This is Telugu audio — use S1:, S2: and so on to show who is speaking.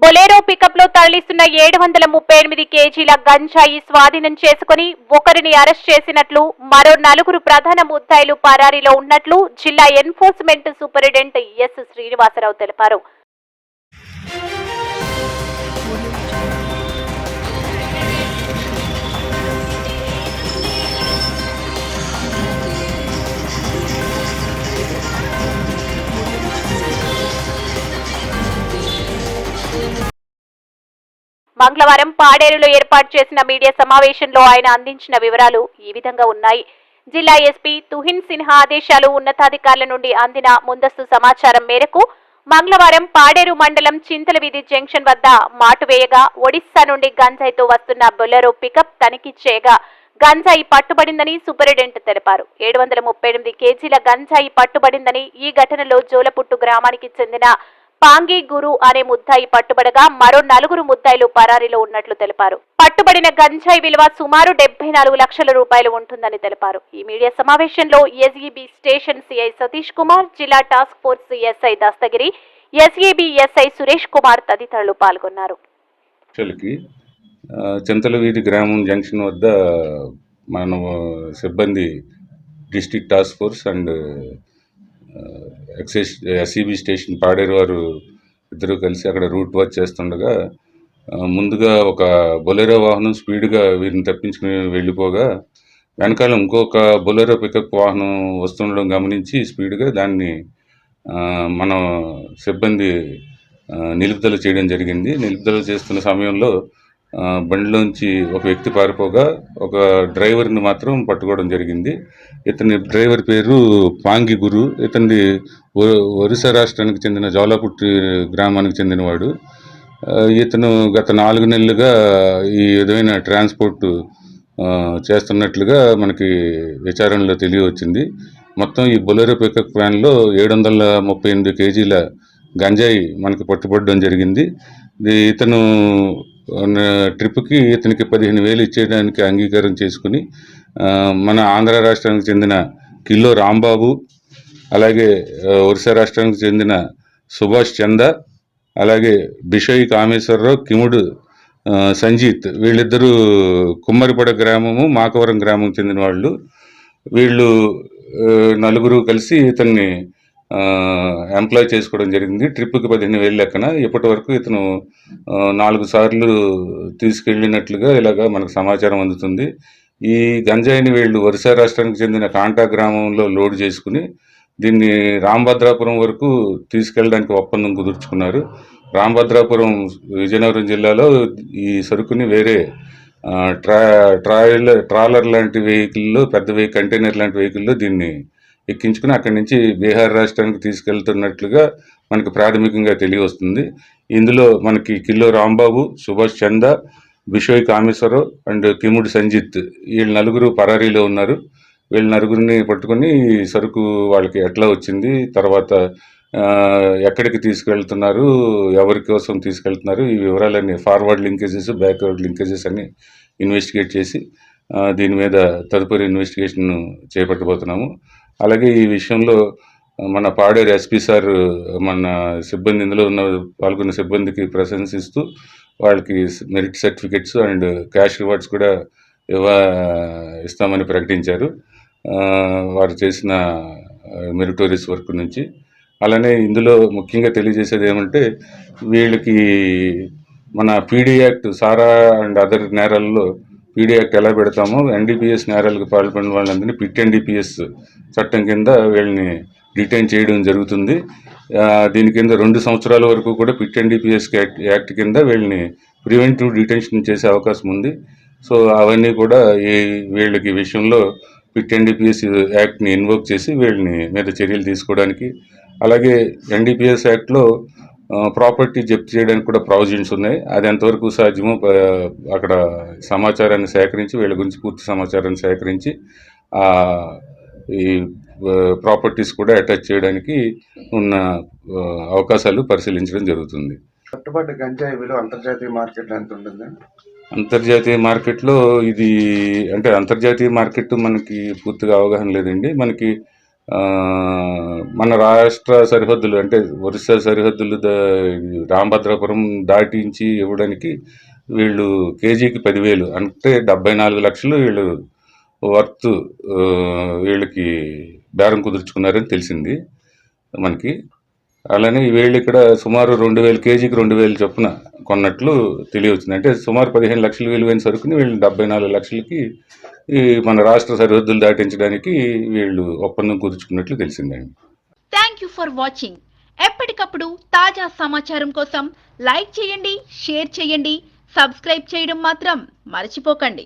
S1: బొలేరో పికప్లో తరలిస్తున్న ఏడు వందల ముప్పై ఎనిమిది కేజీల గంజాయి స్వాధీనం చేసుకుని ఒకరిని అరెస్ట్ చేసినట్లు మరో నలుగురు ప్రధాన ముద్దాయిలు పరారీలో ఉన్నట్లు జిల్లా ఎన్ఫోర్స్మెంట్ సూపరింటెండెంట్ ఎస్ శ్రీనివాసరావు తెలిపారు. మంగళవారం పాడేరులో ఏర్పాటు చేసిన మీడియా సమావేశంలో ఆయన అందించిన వివరాలు ఈ విధంగా ఉన్నాయి. జిల్లా ఎస్పీ తుహిన్ సిన్హా ఆదేశాలు ఉన్నతాధికారుల నుండి అందిన ముందస్తు సమాచారం మేరకు మంగళవారం పాడేరు మండలం చింతలవీధి జంక్షన్ వద్ద మాటు వేయగా నుండి గంజాయితో వస్తున్న బొలెరో పికప్ తనిఖీ చేయగా గంజాయి పట్టుబడిందని సూపరింటెండెంట్ తెలిపారు. ఏడు వందల ముప్పై ఎనిమిది కేజీల గంజాయి పట్టుబడిందని ఈ ఘటనలో జోలపుట్టు గ్రామానికి చెందిన పాంగి గురు అనే ముద్దాయి పట్టుబడగా మరో నలుగురు ముద్దాయిలు పరారీలో ఉన్నట్లు తెలిపారు. పట్టుబడిన గంజాయి విలువ సుమారు డెబ్బై నాలుగు లక్షల రూపాయలు ఉంటుందని తెలిపారు. ఈ మీడియా సమావేశంలో SEB station CI Satish Kumar జిల్లా task force SI Dastagiri SEB SI Suresh Kumar తదితరులు పాల్గొన్నారు.
S2: చింతల వీధి గ్రామం జంక్షన్ వద్ద మన సిబ్బంది district task force and excise SCB station Paderu వారు ఇద్దరు కలిసి అక్కడ రూట్ వర్క్ చేస్తుండగా ముందుగా ఒక బొలెరో వాహనం స్పీడ్గా వీరిని తప్పించుకుని వెళ్ళిపోగా వెనకాల ఇంకొక బొలెరో పికప్ వాహనం వస్తుండడం గమనించి స్పీడ్గా దాన్ని మన సిబ్బంది నిలుపుదల చేయడం జరిగింది. నిలుపుదల చేస్తున్న సమయంలో బండిలోంచి ఒక వ్యక్తి పారిపోగా ఒక డ్రైవర్ని మాత్రం పట్టుకోవడం జరిగింది. ఇతని డ్రైవర్ పేరు పాంగి గురు. ఇతని ఒ- ఒరిస్సా రాష్ట్రానికి చెందిన జోలాపుట్టి గ్రామానికి చెందినవాడు. ఇతను గత నాలుగు నెలలుగా ఈ విధమైన ట్రాన్స్పోర్ట్ చేస్తున్నట్లుగా మనకి విచారణలో తెలియవచ్చింది. మొత్తం ఈ బొలెరో పికప్ వ్యాన్లో ఏడు వందల ముప్పై ఎనిమిది కేజీల గంజాయి మనకి పట్టుబడడం జరిగింది. ఇతను ట్రిప్కి ఇతనికి పదిహేను వేలు ఇచ్చేయడానికి అంగీకారం చేసుకుని మన ఆంధ్ర రాష్ట్రానికి చెందిన కిల్లో రాంబాబు అలాగే ఒరిస్సా రాష్ట్రానికి చెందిన సుభాష్ చంద అలాగే బిషయ్ కామేశ్వరరావు కిముడు సంజీత్ వీళ్ళిద్దరూ కుమ్మరిపడ గ్రామము మాకవరం గ్రామం చెందిన వాళ్ళు. వీళ్ళు నలుగురు కలిసి ఇతన్ని ఎంప్లాయ్ చేసుకోవడం జరిగింది. ట్రిప్కి పదిహేను వేలు లెక్కన. ఇప్పటి వరకు ఇతను నాలుగు సార్లు తీసుకెళ్ళినట్లుగా ఇలాగా మనకు సమాచారం అందుతుంది. ఈ గంజాయిని వీళ్ళు ఒరిస్సా రాష్ట్రానికి చెందిన కాంటా గ్రామంలో లోడ్ చేసుకుని దీన్ని రాంభద్రాపురం వరకు తీసుకెళ్ళడానికి ఒప్పందం కుదుర్చుకున్నారు. రాంభద్రాపురం విజయనగరం జిల్లాలో ఈ సరుకుని వేరే ట్రా ట్రాయల్ ట్రాలర్ లాంటి వెహికల్లో పెద్ద వెహికల్ కంటైనర్ లాంటి వెహికల్లో దీన్ని ఎక్కించుకుని అక్కడి నుంచి బీహార్ రాష్ట్రానికి తీసుకెళ్తున్నట్లుగా మనకు ప్రాథమికంగా తెలియవస్తుంది. ఇందులో మనకి కిల్లో రాంబాబు సుభాష్ చంద బిషోయ్ కామేశ్వరరావు అండ్ కిముడి సంజిత్ వీళ్ళు నలుగురు పరారీలో ఉన్నారు. వీళ్ళ నలుగురిని పట్టుకొని సరుకు వాళ్ళకి ఎట్లా వచ్చింది తర్వాత ఎక్కడికి తీసుకెళ్తున్నారు ఎవరి కోసం తీసుకెళ్తున్నారు ఈ వివరాలన్నీ ఫార్వర్డ్ లింకేజెస్ బ్యాక్వర్డ్ లింకేజెస్ అన్ని ఇన్వెస్టిగేట్ చేసి దీని మీద తదుపరి ఇన్వెస్టిగేషన్ చేపట్టబోతున్నాము. అలాగే ఈ విషయంలో మన పాడేరు ఎస్పీ సార్ మన సిబ్బంది ఇందులో ఉన్న పాల్గొన్న సిబ్బందికి ప్రశంసిస్తూ వాళ్ళకి merit certificates and cash rewards కూడా ఇవ్వ ఇస్తామని ప్రకటించారు. వారు చేసిన మెరిటోరియస్ వర్క్ నుంచి. అలానే ఇందులో ముఖ్యంగా తెలియజేసేది ఏమంటే వీళ్ళకి మన పీడీ యాక్ట్ సారా అండ్ అదర్ నేరాల్లో పీడీ యాక్ట్ ఎలా పెడతామో ఎన్డీపీఎస్ నేరాలకు పాల్పడిన వాళ్ళందరినీ పిట్ ఎన్డీపీఎస్ చట్టం కింద వీళ్ళని డిటైన్ చేయడం జరుగుతుంది. దీని కింద రెండు సంవత్సరాల వరకు కూడా పిట్ ఎన్డీపీఎస్ యాక్ట్ యాక్ట్ కింద వీళ్ళని ప్రివెంటివ్ డిటెన్షన్ చేసే అవకాశం ఉంది. సో అవన్నీ కూడా ఈ వీళ్ళకి విషయంలో పిట్ ఎన్డీపీఎస్ యాక్ట్ని ఇన్వోక్ చేసి వీళ్ళని మీద చర్యలు తీసుకోవడానికి. అలాగే ఎన్డీపీఎస్ యాక్ట్లో ప్రాపర్టీ జప్తు చేయడానికి కూడా ప్రావిజన్స్ ఉన్నాయి. అది ఎంతవరకు సాధ్యమో అక్కడ సమాచారాన్ని సేకరించి వీళ్ళ గురించి పూర్తి సమాచారాన్ని సేకరించి ఆ, ఈ ప్రాపర్టీస్ కూడా అటాచ్ చేయడానికి ఉన్న అవకాశాలు పరిశీలించడం జరుగుతుంది.
S3: పట్టుబడ్డ గంజాయి విలువ అంతర్జాతీయ మార్కెట్లో ఎంత ఉంటుంది?
S2: అంతర్జాతీయ మార్కెట్లో ఇది అంటే అంతర్జాతీయ మార్కెట్ మనకి పూర్తిగా అవగాహన లేదండి. మనకి మన రాష్ట్ర సరిహద్దులు అంటే ఒరిస్సా సరిహద్దులు రామభద్రాపురం దాటించి ఇవ్వడానికి వీళ్ళు కేజీకి పదివేలు అంటే డెబ్బై నాలుగు లక్షలు వీళ్ళు వర్త్ వీళ్ళకి బేరం కుదుర్చుకున్నారని తెలిసింది మనకి. అలానే వీళ్ళు ఇక్కడ సుమారు రెండు వేలు కేజీకి రెండు వేలు చొప్పున కొన్నట్లు తెలియవచ్చింది అంటే సుమారు పదిహేను లక్షలు విలువైన సరుకుని వీళ్ళు డెబ్బై నాలుగు లక్షలకి ఈ మన రాష్ట్ర సరిహద్దులు దాటించడానికి వీళ్ళు ఒప్పందం కుదుర్చుకున్నట్లు తెలిసిందండి
S4: థ్యాంక్ యూ ఫర్ వాచింగ్ ఎప్పటికప్పుడు తాజా సమాచారం కోసం లైక్ చేయండి షేర్ చేయండి సబ్స్క్రైబ్ చేయడం మాత్రం మర్చిపోకండి.